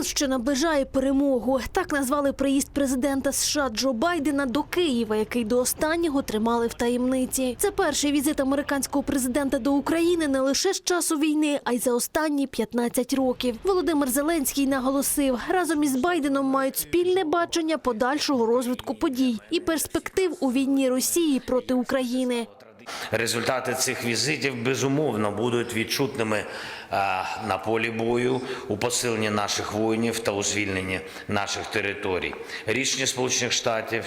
Сюрприз, що наближає перемогу. Так назвали приїзд президента США Джо Байдена до Києва, який до останнього тримали в таємниці. Це перший візит американського президента до України не лише з часу війни, а й за останні 15 років. Володимир Зеленський наголосив, разом із Байденом мають спільне бачення подальшого розвитку подій і перспектив у війні Росії проти України. Результати цих візитів безумовно будуть відчутними на полі бою у посиленні наших воїнів та у звільненні наших територій. Рішення Сполучених Штатів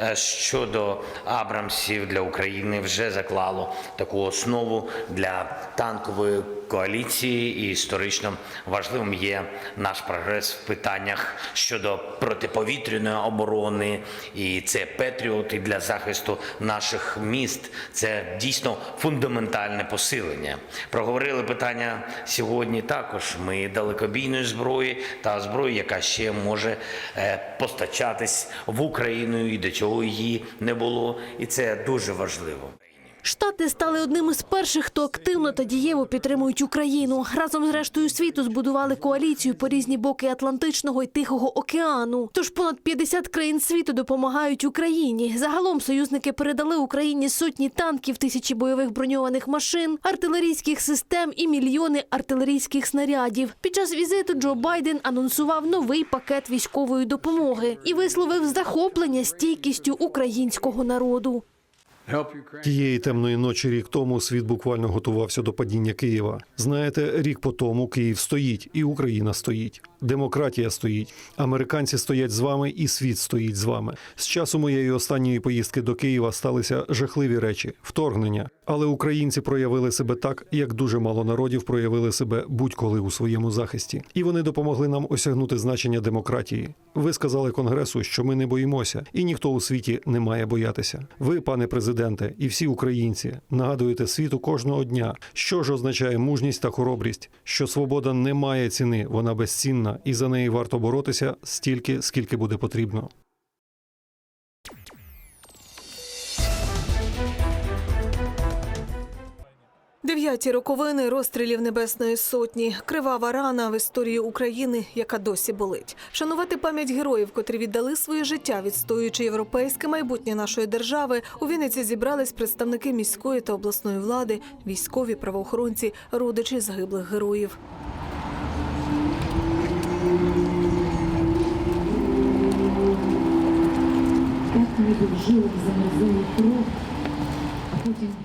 е, щодо Абрамсів для України вже заклало таку основу для танкової коаліції, і історично важливим є наш прогрес в питаннях щодо протиповітряної оборони, і це Петріот для захисту наших міст. Це дійсно фундаментальне посилення. Проговорили питання сьогодні також. Ми далекобійної зброї та зброї, яка ще може е, постачатись в Україну, і до чого її не було. І це дуже важливо. Штати стали одним із перших, хто активно та дієво підтримують Україну. Разом з рештою світу збудували коаліцію по різні боки Атлантичного і Тихого океану. Тож понад 50 країн світу допомагають Україні. Загалом союзники передали Україні сотні танків, тисячі бойових броньованих машин, артилерійських систем і мільйони артилерійських снарядів. Під час візиту Джо Байден анонсував новий пакет військової допомоги і висловив захоплення стійкістю українського народу. Тієї темної ночі рік тому світ буквально готувався до падіння Києва. Знаєте, рік по тому Київ стоїть, і Україна стоїть. Демократія стоїть. Американці стоять з вами, і світ стоїть з вами. З часу моєї останньої поїздки до Києва сталися жахливі речі, вторгнення. Але українці проявили себе так, як дуже мало народів проявили себе будь-коли у своєму захисті, і вони допомогли нам осягнути значення демократії. Ви сказали конгресу, що ми не боїмося, і ніхто у світі не має боятися. Ви, пане президенте, і всі українці нагадуєте світу кожного дня, що ж означає мужність та хоробрість, що свобода не має ціни, вона безцінна, і за неї варто боротися стільки, скільки буде потрібно. Дев'яті роковини розстрілів Небесної Сотні, кривава рана в історії України, яка досі болить. Шанувати пам'ять героїв, котрі віддали своє життя, відстоюючи європейське майбутнє нашої держави. У Вінниці зібрались представники міської та обласної влади, військові, правоохоронці, родичі загиблих героїв. Как-нибудь в жилах замерзала кровь, а потім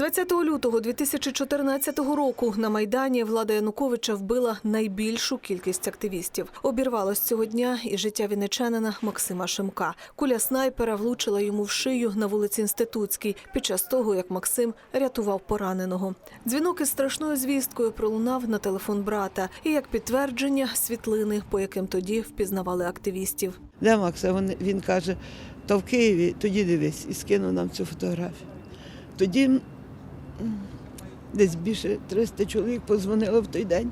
20 лютого 2014 року на майдані влада Януковича вбила найбільшу кількість активістів. Обірвалось цього дня і життя вінничанина Максима Шимка. Куля снайпера влучила йому в шию на вулиці Інститутській під час того, як Максим рятував пораненого. Дзвінок із страшною звісткою пролунав на телефон брата. І як підтвердження світлини, по яким тоді впізнавали активістів. Де Макса? Він, каже, то в Києві, тоді дивись, і скинув нам цю фотографію. Тоді десь більше 300 чоловік позвонило в той день,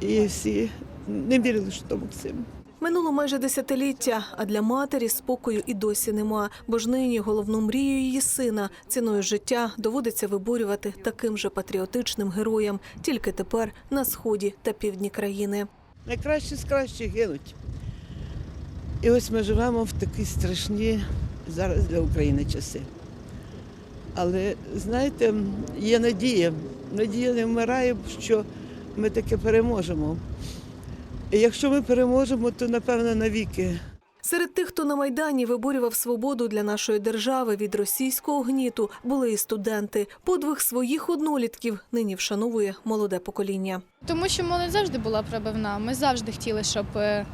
і всі не вірили, що то Максим. Минуло майже десятиліття, а для матері спокою і досі нема, бо ж нині головну мрію її сина ціною життя доводиться виборювати таким же патріотичним героям, тільки тепер на сході та півдні країни. Найкраще з кращих гинуть. І ось ми живемо в такі страшні зараз для України часи. Але знаєте, є надія. Надія не вмирає, що ми таки переможемо. І якщо ми переможемо, то напевно навіки. Серед тих, хто на майдані виборював свободу для нашої держави від російського гніту, були і студенти. Подвиг своїх однолітків нині вшановує молоде покоління. Тому що молодь завжди була пробивна. Ми завжди хотіли, щоб е,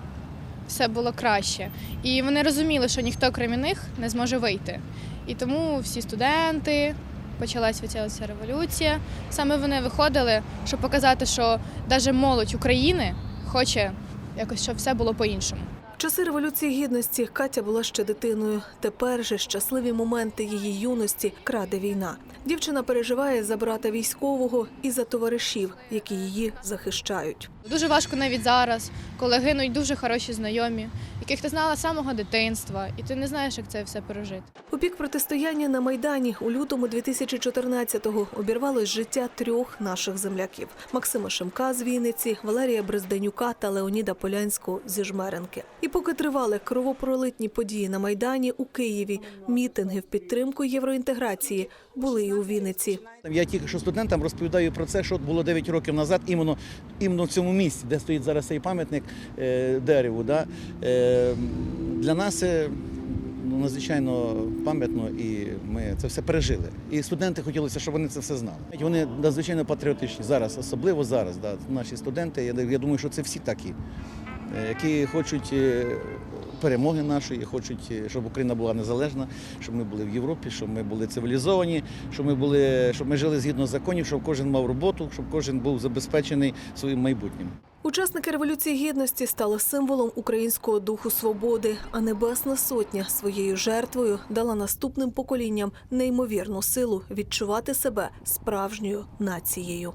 все було краще. І вони розуміли, що ніхто крім них не зможе вийти. І тому всі студенти. Почалася ця ця революція. Саме вони виходили, щоб показати, що навіть молодь України хоче якось, щоб все було по-іншому. Часи революції гідності Катя була ще дитиною. Тепер же щасливі моменти її юності краде війна. Дівчина переживає за брата військового і за товаришів, які її захищають. Дуже важко навіть зараз, коли гинуть дуже хороші знайомі, яких ти знала з самого дитинства, і ти не знаєш, як це все пережити. У пік протистояння на Майдані у лютому 2014-го обірвалось життя трьох наших земляків: Максима Шемка з Вінниці, Валерія Брезденюка та Леоніда Полянського зі Жмеренки. І поки тривали кровопролитні події на Майдані у Києві, мітинги в підтримку євроінтеграції були і у Вінниці. Я тільки що студентам розповідаю про це, що було 9 років назад, іменно, іменно в цьому місці, де стоїть зараз цей пам'ятник е, дереву. Да? Е, для нас це ну, надзвичайно пам'ятно, і ми це все пережили. І студенти хотілося, щоб вони це все знали. Вони надзвичайно патріотичні зараз, особливо зараз. Да? Наші студенти, я, думаю, що це всі такі, е, які хочуть. Перемоги нашої, хочуть, е, щоб Україна була незалежна, щоб ми були в Європі, щоб ми були цивілізовані, щоб ми були, щоб ми жили згідно законів, щоб кожен мав роботу, щоб кожен був забезпечений своїм майбутнім. Учасники революції гідності стали символом українського духу свободи, а Небесна Сотня своєю жертвою дала наступним поколінням неймовірну силу відчувати себе справжньою нацією.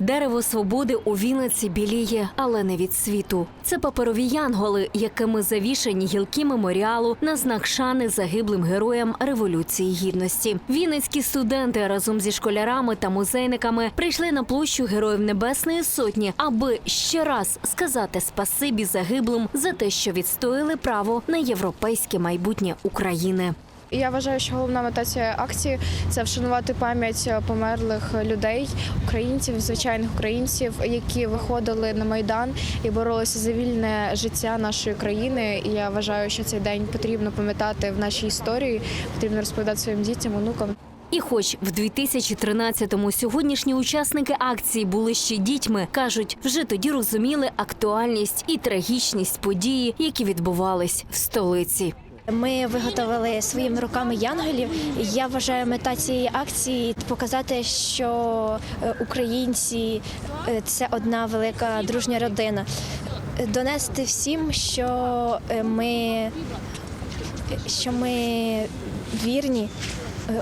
Дерево свободи у Вінниці біліє, але не від світу. Це паперові янголи, якими завішані гілки меморіалу на знак шани загиблим героям революції гідності. Вінницькі студенти разом зі школярами та музейниками прийшли на площу Героїв Небесної Сотні, аби ще раз сказати спасибі загиблим за те, що відстояли право на європейське майбутнє України. Я вважаю, що головна мета цієї акції це вшанувати пам'ять померлих людей, українців, звичайних українців, які виходили на майдан і боролися за вільне життя нашої країни. І я вважаю, що цей день потрібно пам'ятати в нашій історії, потрібно розповідати своїм дітям, онукам. І хоч в 2013-му сьогоднішні учасники акції були ще дітьми, кажуть, вже тоді розуміли актуальність і трагічність події, які відбувались в столиці. Ми виготовили своїми руками янголів. Я вважаю, мета цієї акції показати, що е, українці е, це одна велика дружня родина. Донести всім, що е, ми, що ми вірні,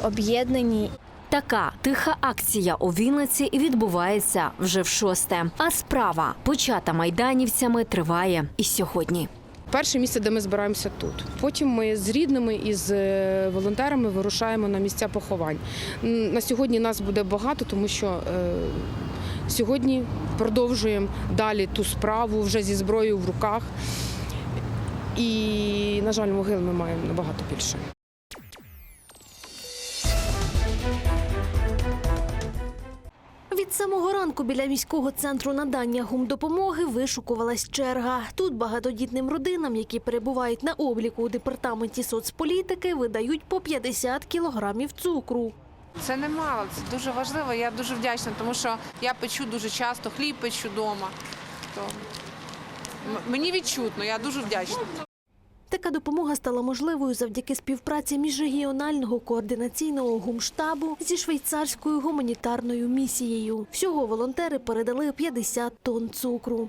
об'єднані Така тиха акція у Вінниці відбувається вже в шосте. А справа, почата майданівцями, триває і сьогодні. Перше місце, де ми збираємося тут. Потім ми з рідними і з е, волонтерами вирушаємо на місця поховань. На сьогодні нас буде багато, тому що е, сьогодні продовжуємо далі ту справу вже зі зброєю в руках. І, на жаль, могил ми маємо набагато більше. Самого ранку біля міського центру надання гумдопомоги вишукувалась черга. Тут багатодітним родинам, які перебувають на обліку у департаменті соцполітики, видають по 50 кілограмів цукру. Це немало, це дуже важливо. Я дуже вдячна, тому що я печу дуже часто, хліб печу вдома. То мені відчутно, я дуже вдячна. Така допомога стала можливою завдяки співпраці міжрегіонального координаційного гумштабу зі швейцарською гуманітарною місією. Всього волонтери передали 50 тонн цукру.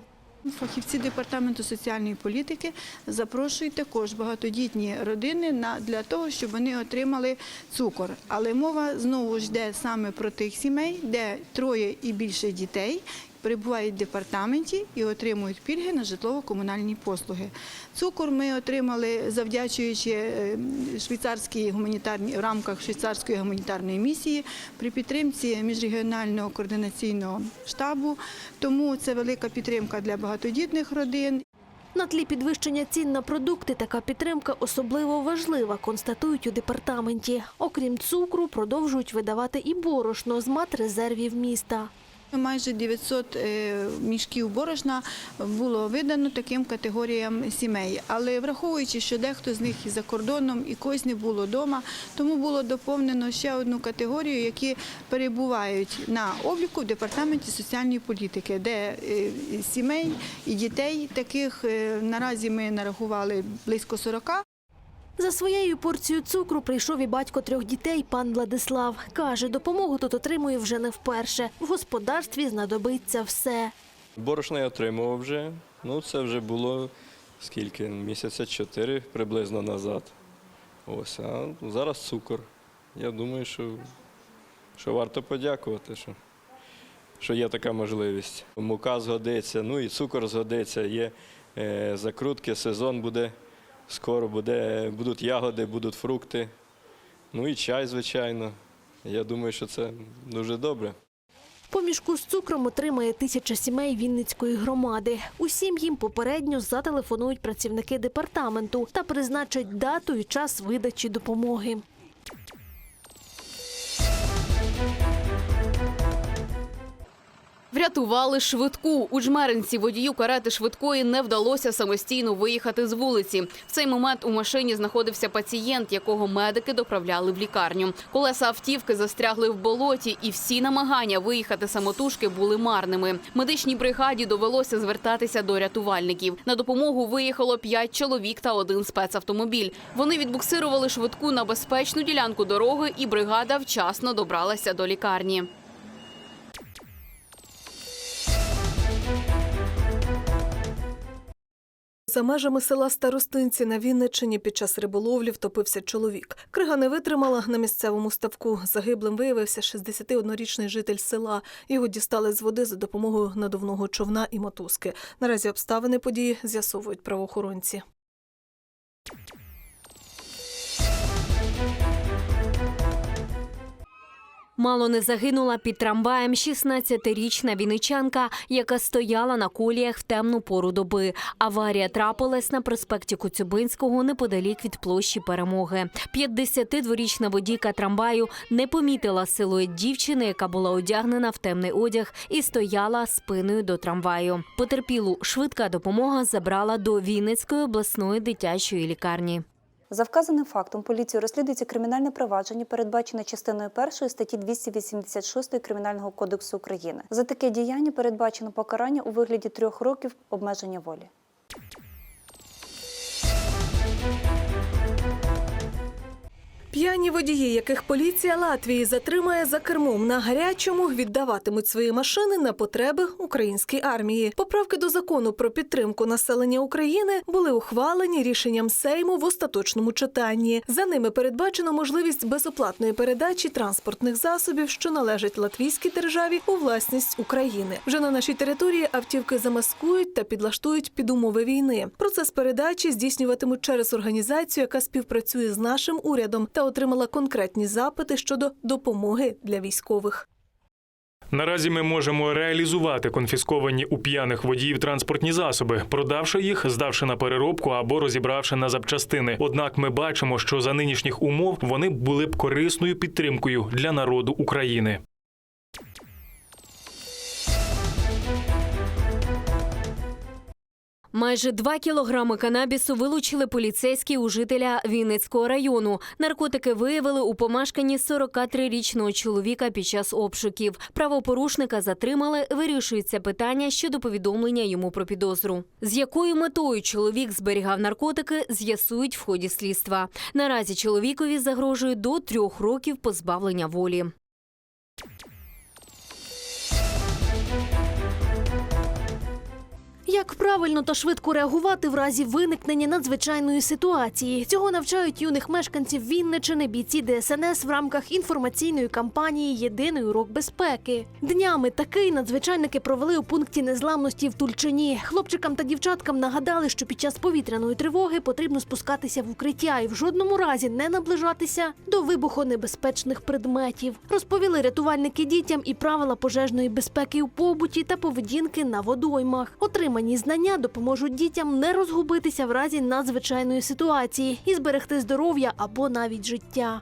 Фахівці департаменту соціальної політики запрошують також багатодітні родини на для того, щоб вони отримали цукор. Але мова знову ж йде саме про тих сімей, де троє і більше дітей. Перебувають в департаменті і отримують пільги на житлово-комунальні послуги. Цукор ми отримали завдячуючи е, швейцарській гуманітарній в рамках швейцарської гуманітарної місії при підтримці міжрегіонального координаційного штабу. Тому це велика підтримка для багатодітних родин. На тлі підвищення цін на продукти така підтримка особливо важлива, констатують у департаменті. Окрім цукру, продовжують видавати і борошно з матрезервів міста. Майже 900 е, мішків борошна було видано таким категоріям сімей. Але враховуючи, що дехто з них і за кордоном, і когось не було вдома, тому було доповнено ще одну категорію, які перебувають на обліку в департаменті соціальної політики, де е, сімей і дітей таких е, наразі ми нарахували близько 40. За своєю порцією цукру прийшов і батько трьох дітей, пан Владислав. Каже, допомогу тут отримує вже не вперше. В господарстві знадобиться все. Борошно я отримував вже. Ну, це вже було скільки? Місяця чотири приблизно назад. Ось, а зараз цукор. Я думаю, що, що варто подякувати, що що є така можливість. Мука згодиться, ну і цукор згодиться, є е, закрутки, сезон буде, скоро буде, будуть ягоди, будуть фрукти, ну і чай, звичайно. Я думаю, що це дуже добре. Помішку з цукром отримає тисяча сімей Вінницької громади. Усім їм попередньо зателефонують працівники департаменту та призначать дату і час видачі допомоги. Врятували швидку. У жмеринці водію карети швидкої не вдалося самостійно виїхати з вулиці. В цей момент у машині знаходився пацієнт, якого медики доправляли в лікарню. Колеса автівки застрягли в болоті, і всі намагання виїхати самотужки були марними. Медичній бригаді довелося звертатися до рятувальників. На допомогу виїхало п'ять чоловік та один спецавтомобіль. Вони відбуксирували швидку на безпечну ділянку дороги, і бригада вчасно добралася до лікарні. За межами села Старостинці на Вінниччині під час риболовлі втопився чоловік. Крига не витримала на місцевому ставку. Загиблим виявився 61-річний житель села. Його дістали з води за допомогою надувного човна і мотузки. Наразі обставини події з'ясовують правоохоронці. Мало не загинула під трамваєм 16-річна вінничанка, яка стояла на коліях в темну пору доби. Аварія трапилась на проспекті Коцюбинського неподалік від площі Перемоги. 52-річна водійка трамваю не помітила силует дівчини, яка була одягнена в темний одяг і стояла спиною до трамваю. Потерпілу швидка допомога забрала до Вінницької обласної дитячої лікарні. За вказаним фактом поліцією розслідується кримінальне провадження, передбачене частиною 1 статті 286 Кримінального кодексу України. За таке діяння передбачено покарання у вигляді трьох років обмеження волі. П'яні водії, яких поліція Латвії затримає за кермом на гарячому, віддаватимуть свої машини на потреби української армії. Поправки до закону про підтримку населення України були ухвалені рішенням Сейму в остаточному читанні. За ними передбачено можливість безоплатної передачі транспортних засобів, що належать латвійській державі у власність України. Вже на нашій території автівки замаскують та підлаштують під умови війни. Процес передачі здійснюватимуть через організацію, яка співпрацює з нашим урядом та отримала конкретні запити щодо допомоги для військових. Наразі ми можемо реалізувати конфісковані у п'яних водіїв транспортні засоби, продавши їх, здавши на переробку або розібравши на запчастини. Однак ми бачимо, що за нинішніх умов вони були б корисною підтримкою для народу України. Майже два кілограми канабісу вилучили поліцейські у жителя Вінницького району. Наркотики виявили у помешканні 43-річного чоловіка під час обшуків. Правопорушника затримали. Вирішується питання щодо повідомлення йому про підозру. З якою метою чоловік зберігав наркотики, з'ясують в ході слідства. Наразі чоловікові загрожує до трьох років позбавлення волі. Як правильно та швидко реагувати в разі виникнення надзвичайної ситуації? Цього навчають юних мешканців Вінничини бійці ДСНС в рамках інформаційної кампанії Єдиний урок безпеки. Днями такий надзвичайники провели у пункті незламності в Тульчині. Хлопчикам та дівчаткам нагадали, що під час повітряної тривоги потрібно спускатися в укриття і в жодному разі не наближатися до вибухонебезпечних предметів. Розповіли рятувальники дітям і правила пожежної безпеки у побуті та поведінки на водоймах. Отримані знання допоможуть дітям не розгубитися в разі надзвичайної ситуації і зберегти здоров'я або навіть життя.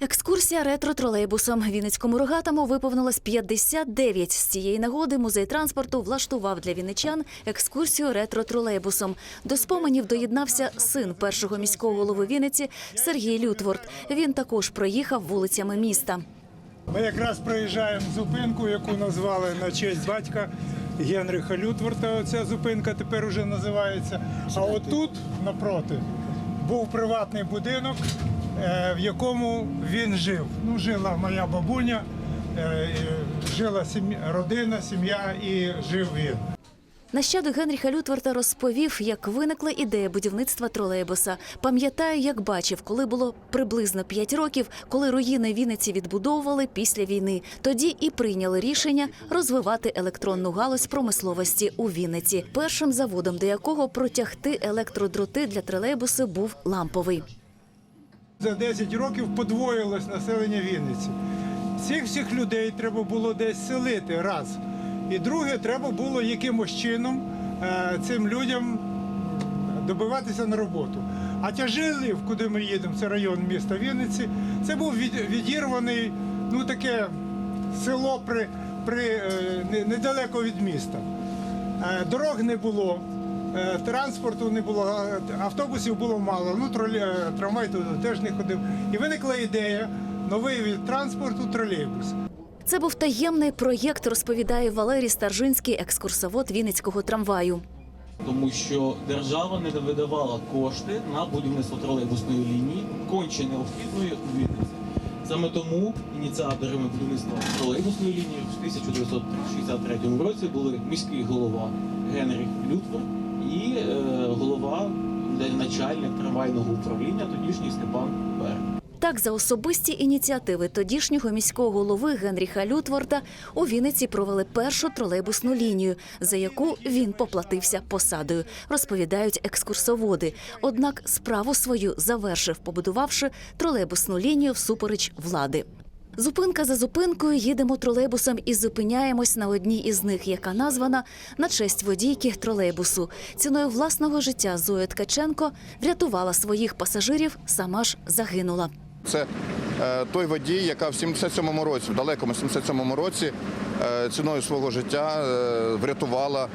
Екскурсія ретро-тролейбусом Вінницькому рогатому виповнилось 59. З цієї нагоди музей транспорту влаштував для вінничан екскурсію ретро-тролейбусом. До споменів доєднався син першого міського голови Вінниці Сергій Лютворд. Він також проїхав вулицями міста. Ми якраз проїжджаємо зупинку, яку назвали на честь батька Генриха Лютворта. Оця зупинка тепер уже називається. А отут напроти був приватний будинок, е, в якому він жив. Ну, жила моя бабуня, е, жила родина, сім'я і жив він. Нащадок Генріха Лютверта розповів, як виникла ідея будівництва тролейбуса. Пам'ятаю, як бачив, коли було приблизно 5 років, коли руїни Вінниці відбудовували після війни. Тоді і прийняли рішення розвивати електронну галузь промисловості у Вінниці, першим заводом, до якого протягти електродроти для тролейбусу був ламповий. За 10 років подвоїлось населення Вінниці. Цих всіх людей треба було десь селити раз. І друге, треба було якимось чином е, цим людям добиватися на роботу. А Тяжилів, куди ми їдемо, це район міста Вінниці, це був від- відірваний, ну таке село при, при, е, недалеко від міста. Е, Дорог не було, транспорту не було, автобусів було мало, ну трамвай туди теж не ходив. І виникла ідея новий від транспорту тролейбус. Це був таємний проєкт, розповідає Валерій Старжинський, екскурсовод Вінницького трамваю. тому що держава не видавала кошти на будівництво тролейбусної лінії, конче необхідної у Вінниці. Саме тому ініціаторами будівництва тролейбусної лінії в 1963 році були міський голова Генріх Лютвер і е, голова начальник трамвайного управління тодішній Степан Берг. Так, за особисті ініціативи тодішнього міського голови Генріха Лютворта у Вінниці провели першу тролейбусну лінію, за яку він поплатився посадою, розповідають екскурсоводи. Однак справу свою завершив, побудувавши тролейбусну лінію всупереч влади. Зупинка за зупинкою їдемо тролейбусом і зупиняємось на одній із них, яка названа на честь водійки тролейбусу. Ціною власного життя Зоя Ткаченко врятувала своїх пасажирів, сама ж загинула. Це е, той водій, яка в 77-му році, в далекому 77-му році, е, ціною свого життя е, врятувала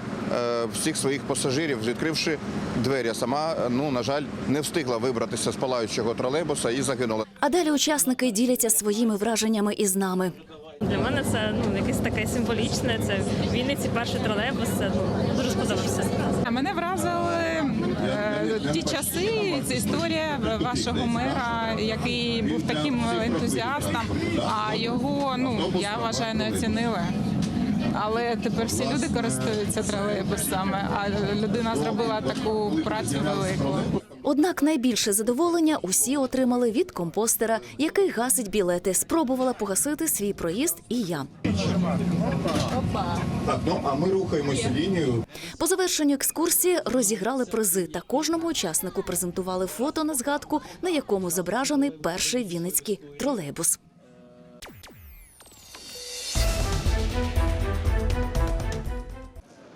всіх своїх пасажирів, відкривши двері. А Сама, ну на жаль, не встигла вибратися з палаючого тролейбуса і загинула. А далі учасники діляться своїми враженнями із нами. Для мене це ну якесь таке символічне. Це в Вінниці перший тролейбус. Це ну дуже сподобався. Мене вразили ті часи, це історія вашого мера, який був таким ентузіастом, а його ну я вважаю не оцінили. Але тепер всі люди користуються тролейбусами, а людина зробила таку працю велику. Однак найбільше задоволення усі отримали від компостера, який гасить білети. Спробувала погасити свій проїзд і я. Так, ну а ми рухаємося лінією. По завершенню екскурсії розіграли призи та кожному учаснику презентували фото на згадку, на якому зображений перший вінницький тролейбус.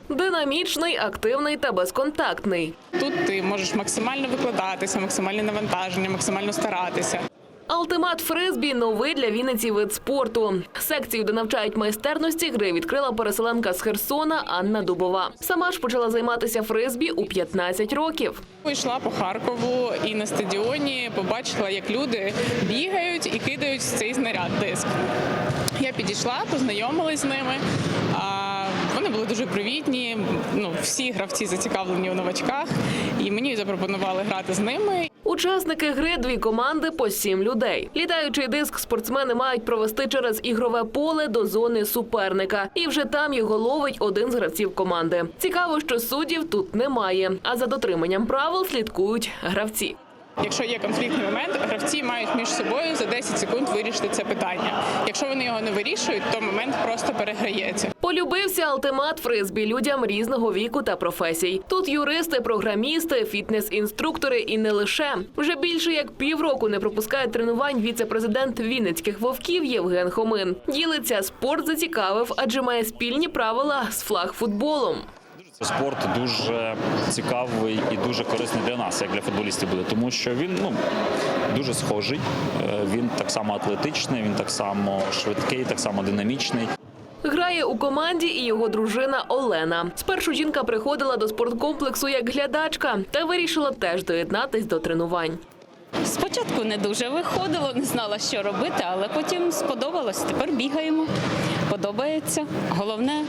Динамічний, активний та безконтактний. Тут ти можеш максимально викладатися, максимальне навантаження, максимально старатися. Алтимат фризбі новий для Вінниці вид спорту. Секцію, де навчають майстерності гри, відкрила переселенка з Херсона Анна Дубова. Сама ж почала займатися фризбі у 15 років. Йшла по Харкову і на стадіоні побачила, як люди бігають і кидають цей знаряд диск. Я підійшла, познайомилась з ними. А були дуже привітні. Ну всі гравці зацікавлені у новачках, і мені запропонували грати з ними. Учасники гри дві команди по сім людей. Літаючий диск спортсмени мають провести через ігрове поле до зони суперника, і вже там його ловить один з гравців команди. Цікаво, що суддів тут немає, а за дотриманням правил слідкують гравці. Якщо є конфліктний момент, гравці мають між собою за 10 секунд вирішити це питання. Якщо вони його не вирішують, то момент просто переграється. Полюбився алтимат фризбі людям різного віку та професій. Тут юристи, програмісти, фітнес-інструктори і не лише вже більше як півроку не пропускає тренувань віце-президент Вінницьких вовків Євген Хомин. Ділиться спорт зацікавив, адже має спільні правила з флагфутболом. Спорт дуже цікавий і дуже корисний для нас, як для футболістів буде, тому що він ну дуже схожий. Е, Він так само атлетичний, він так само швидкий, так само динамічний. Грає у команді і його дружина Олена. Спершу жінка приходила до спорткомплексу як глядачка та вирішила теж доєднатись до тренувань. Спочатку не дуже виходило, не знала, що робити, але потім сподобалось. Тепер бігаємо. Подобається. Головне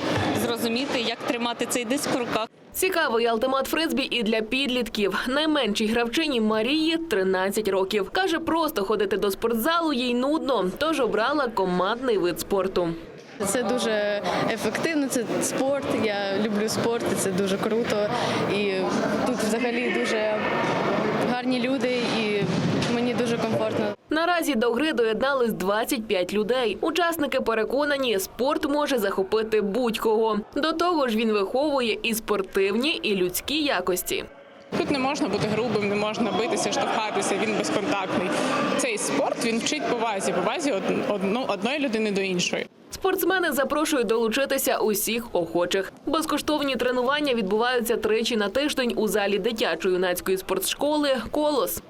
зрозуміти, як тримати цей диск в руках. Цікавий алтимат фризбі і для підлітків. Найменшій гравчині Марії 13 років. Каже, просто ходити до спортзалу їй нудно, тож обрала командний вид спорту. Це дуже ефективно, це спорт. Я люблю спорт, і це дуже круто. І тут взагалі дуже гарні люди, і мені дуже комфортно. Наразі до гри доєднались 25 людей. Учасники переконані, спорт може захопити будь-кого. До того ж, він виховує і спортивні, і людські якості. Тут не можна бути грубим, не можна битися, штовхатися. Він безконтактний. Цей спорт він вчить повазі, повазі од- одну, одної людини до іншої. Спортсмени запрошують долучитися усіх охочих. Безкоштовні тренування відбуваються тричі на тиждень у залі дитячо-юнацької спортшколи Колос.